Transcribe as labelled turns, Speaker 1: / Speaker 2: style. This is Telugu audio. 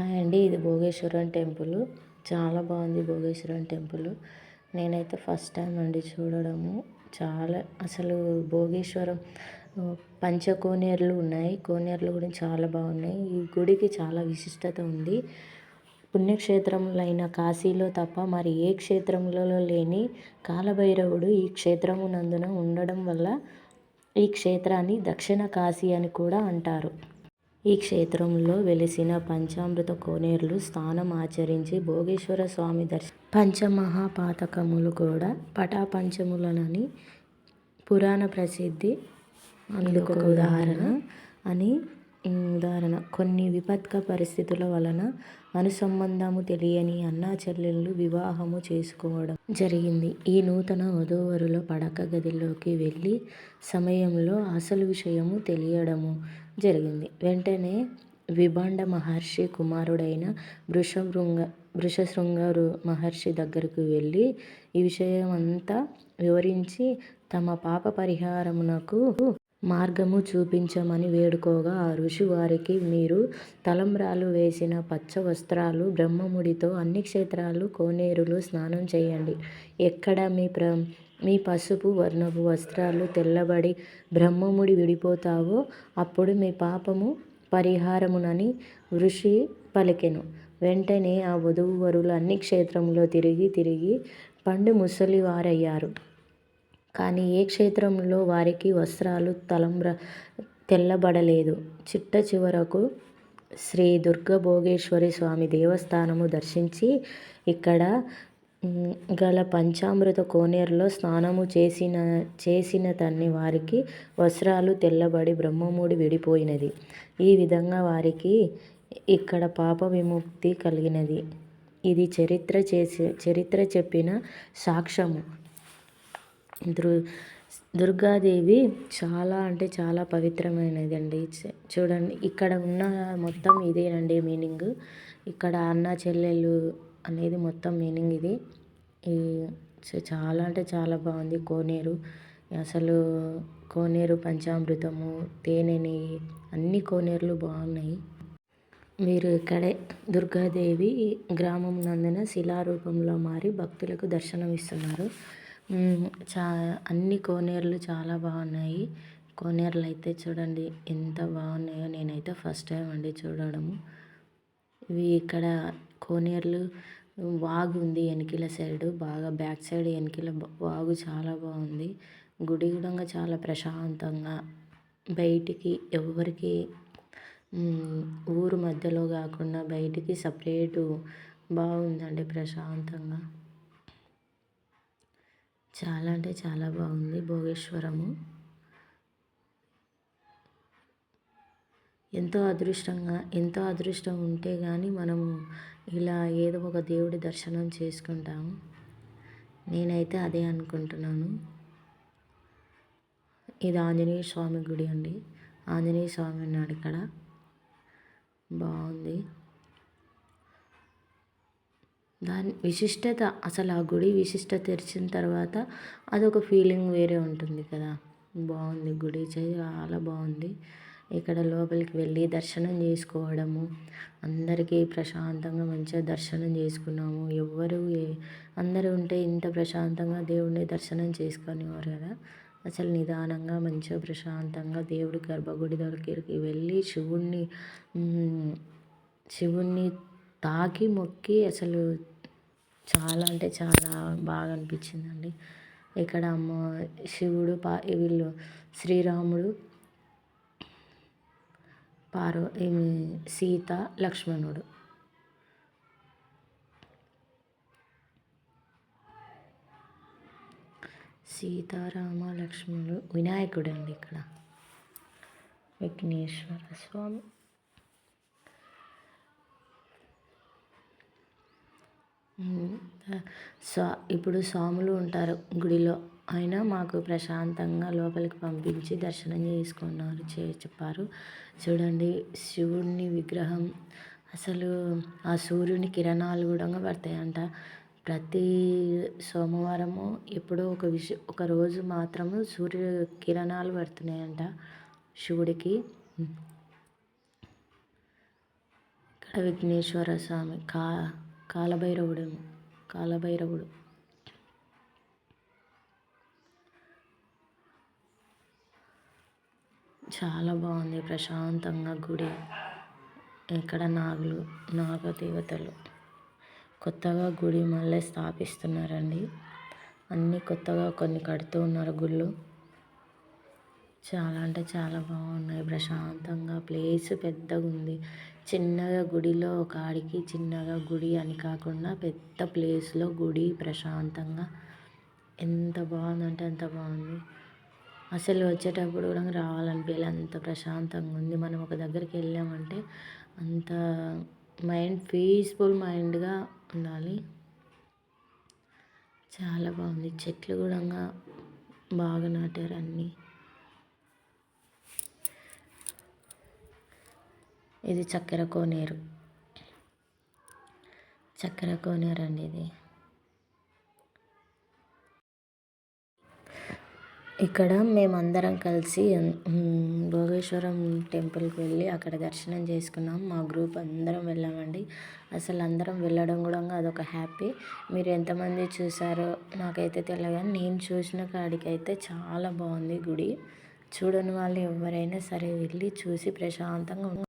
Speaker 1: హాయ్ అండి ఇది భోగేశ్వరం టెంపుల్. చాలా బాగుంది భోగేశ్వరం టెంపుల్. నేనైతే ఫస్ట్ టైం అండి చూడడము. చాలా అసలు భోగేశ్వరం పంచ కోనేరులు ఉన్నాయి. కోనేరులు కూడా చాలా బాగున్నాయి. ఈ గుడికి చాలా విశిష్టత ఉంది. పుణ్యక్షేత్రములైన కాశీలో తప్ప మరి ఏ క్షేత్రంలో లేని కాలభైరవుడు ఈ క్షేత్రము నందున ఉండడం వల్ల ఈ క్షేత్రాన్ని దక్షిణ కాశీ అని కూడా అంటారు. ఈ క్షేత్రంలో వెలిసిన పంచామృత కోనేరులు స్నానం ఆచరించి భోగేశ్వర స్వామి దర్శ పంచమహాపాతకములు కూడా పటాపంచములనని పురాణ ప్రసిద్ధి అందుకు ఉదాహరణ అని ఉదాహరణ. కొన్ని విపత్క పరిస్థితుల వలన అనుసంబంధము తెలియని అన్నా చెల్లెళ్ళు వివాహము చేసుకోవడం జరిగింది. ఈ నూతన వధూవరుల పడక గదిలోకి వెళ్ళి సమయంలో అసలు విషయము తెలియడము జరిగింది. వెంటనే విభాండ మహర్షి కుమారుడైన వృషభృంగ వృషశృంగ మహర్షి దగ్గరకు వెళ్ళి ఈ విషయం అంతా వివరించి తమ పాప పరిహారమునకు మార్గము చూపించమని వేడుకోగా ఆ ఋషి వారికి మీరు తలంబ్రాలు వేసిన పచ్చ వస్త్రాలు బ్రహ్మముడితో అన్ని క్షేత్రాలు కోనేరులు స్నానం చేయండి. ఎక్కడ మీ ప్ర మీ పసుపు వర్ణపు వస్త్రాలు తెల్లబడి బ్రహ్మముడి విడిపోతావో అప్పుడు మీ పాపము పరిహారమునని ఋషి పలికెను. వెంటనే ఆ వధూవరులు అన్ని క్షేత్రంలో తిరిగి తిరిగి పండు ముసలివారయ్యారు. కానీ ఏ క్షేత్రంలో వారికి వస్త్రాలు తలంబ్ర తెల్లబడలేదు. చిట్ట చివరకు శ్రీ దుర్గభోగేశ్వరి స్వామి దేవస్థానము దర్శించి ఇక్కడ గల పంచామృత కోనేరులో స్నానము చేసిన చేసిన తన్ని వారికి వస్త్రాలు తెల్లబడి బ్రహ్మముడి విడిపోయినది. ఈ విధంగా వారికి ఇక్కడ పాప విముక్తి కలిగినది. ఇది చరిత్ర చేసి చరిత్ర చెప్పిన సాక్ష్యము. దృ దుర్గాదేవి చాలా అంటే చాలా పవిత్రమైనది అండి చూడండి ఇక్కడ ఉన్న మొత్తం ఇదేనండి మీనింగ్. ఇక్కడ అన్న చెల్లెలు అనేది మొత్తం మీనింగ్ ఇది. ఈ చాలా అంటే చాలా బాగుంది. కోనేరు అసలు కోనేరు పంచామృతము తేనెని అన్ని కోనేరులు బాగున్నాయి. మీరు ఇక్కడే దుర్గాదేవి గ్రామం నందున శిలారూపంలో మారి భక్తులకు దర్శనం ఇస్తున్నారు చా అన్ని కోనేరులు చాలా బాగున్నాయి. కోనేరులు అయితే చూడండి ఎంత బాగున్నాయో నేనైతే ఫస్ట్ టైం అండి చూడడము ఇవి ఇక్కడ కోనేరులు వాగు ఉంది వెనకల సైడు బాగా బ్యాక్ సైడ్ వెనకల వాగు చాలా బాగుంది. గుడి కూడా చాలా ప్రశాంతంగా బయటికి ఎవరికి ఊరు మధ్యలో కాకుండా బయటికి సపరేటు బాగుందండి ప్రశాంతంగా. చాలా అంటే చాలా బాగుంది భోగేశ్వరము. ఎంతో అదృష్టంగా ఎంతో అదృష్టం ఉంటే కానీ మనము ఇలా ఏదో ఒక దేవుడి దర్శనం చేసుకుంటాము నేనైతే అదే అనుకుంటున్నాను. ఇది ఆంజనేయ స్వామి గుడి అండి. ఆంజనేయ స్వామి ఉన్నాడు ఇక్కడ. బాగుంది. దాని విశిష్టత అసలు ఆ గుడి విశిష్టత తెరిచిన తర్వాత అదొక ఫీలింగ్ వేరే ఉంటుంది కదా. బాగుంది గుడి చాలా బాగుంది. ఇక్కడ లోపలికి వెళ్ళి దర్శనం చేసుకోవడము అందరికీ ప్రశాంతంగా మంచిగా దర్శనం చేసుకున్నాము. ఎవ్వరు అందరూ ఉంటే ఇంత ప్రశాంతంగా దేవుడిని దర్శనం చేసుకునేవారు కదా. అసలు నిదానంగా మంచిగా ప్రశాంతంగా దేవుడి గర్భగుడి దగ్గరికి వెళ్ళి శివుణ్ణి శివుణ్ణి తాకి మొక్కి అసలు చాలా అంటే చాలా బాగా అనిపించిందండి ఇక్కడ అమ్మ శివుడు పా వీళ్ళు శ్రీరాముడు పార్వ సీత లక్ష్మణుడు. సీతారామ లక్ష్మణుడు వినాయకుడు అండి ఇక్కడ. విఘ్నేశ్వర స్వామి. సో ఇప్పుడు స్వాములు ఉంటారు గుడిలో. అయినా మాకు ప్రశాంతంగా లోపలికి పంపించి దర్శనం చేసుకున్నారు చే చెప్పారు. చూడండి శివుడిని విగ్రహం. అసలు ఆ సూర్యుని కిరణాలు కూడా పడతాయంట. ప్రతి సోమవారము ఎప్పుడో ఒక విష ఒక రోజు మాత్రము సూర్య కిరణాలు పడుతున్నాయంట శివుడికి. ఇక్కడ విఘ్నేశ్వర స్వామి కా కాలభైరవుడు కాలభైరవుడు. చాలా బాగుంది ప్రశాంతంగా గుడి. ఇక్కడ నాగులు నాగదేవతలు. కొత్తగా గుడి మళ్ళీ స్థాపిస్తున్నారండి. అన్నీ కొత్తగా కొన్ని కడుతూ ఉన్నారు గుళ్ళు. చాలా అంటే చాలా బాగున్నాయి. ప్రశాంతంగా ప్లేస్ పెద్దగా ఉంది. చిన్నగా గుడిలో ఒక ఆడికి చిన్నగా గుడి అని కాకుండా పెద్ద ప్లేస్లో గుడి ప్రశాంతంగా. ఎంత బాగుందంటే అంత బాగుంది. అసలు వచ్చేటప్పుడు కూడా రావాలనిపించలే అంత ప్రశాంతంగా ఉంది. మనం ఒక దగ్గరికి వెళ్ళామంటే అంత మైండ్ పీస్ఫుల్ మైండ్గా ఉండాలి. చాలా బాగుంది. చెట్లు కూడా బాగా నాటారు అన్నీ. ఇది చక్కెర కోనేరు. చక్కెర కోనేరు అండి ఇది. ఇక్కడ మేమందరం కలిసి భోగేశ్వరం టెంపుల్కి వెళ్ళి అక్కడ దర్శనం చేసుకున్నాం. మా గ్రూప్ అందరం వెళ్ళామండి. అసలు అందరం వెళ్ళడం కూడా అదొక హ్యాపీ. మీరు ఎంతమంది చూసారో నాకైతే తెలియదు నేను చూసిన కాడికైతే చాలా బాగుంది గుడి. చూడని వాళ్ళు ఎవరైనా సరే వెళ్ళి చూసి ప్రశాంతంగా